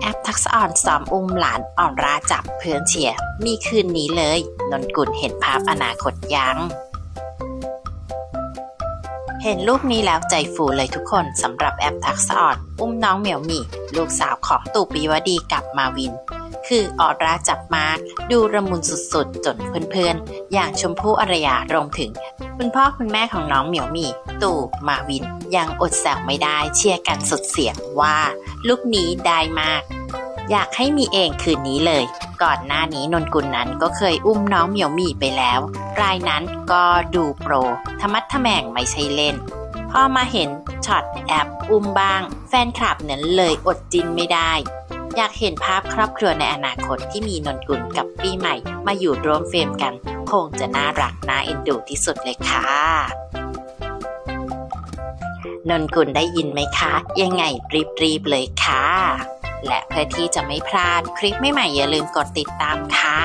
แอปทักษะอ่อนซ้อมอุ้มหลานอ่อนราจับเพื่อนเชียร์มีคืนนี้เลย นนกุลเห็นภาพอนาคตยังเห็นรูปนี้แล้วใจฟูเลยทุกคนสำหรับแอปทักษะอ่อนอุ้มน้องเหมียวมี่ลูกสาวของตู่ปีวดีกับมาวิน คือออราจับมาดูระมุนสุดๆ จนเพื่อนๆ อย่างชมพู่อารยารวมถึง คุณพ่อคุณแม่ของน้องเหมียวมี่ ตู่มาวิน ยังอดแซวไม่ได้เชียร์กันสุดเสียงว่า ลูกนี้ได้มาก อยากให้มีเองคืนนี้เลย ก่อนหน้านี้นนกุลนั้นก็เคยอุ้มน้องเหมียวมี่ไปแล้ว รายนั้นก็ดูโปรธรรมัดทแมงไม่ใช่เล่นพอมาเห็นช็อตแอปอุ้มบ้าง แฟนคลับนั้นเลยอดจินไม่ได้ อยากเห็นภาพครอบครัวในอนาคตที่มีนนกุลกับปีใหม่ มาอยู่ร่วมเฟรมกัน คงจะน่ารักน่าเอ็นดูที่สุดเลยค่ะ นนกุลได้ยินไหมคะ ยังไงรีบๆเลยค่ะ และเพื่อที่จะไม่พลาดคลิปใหม่ๆอย่าลืมกดติดตามค่ะ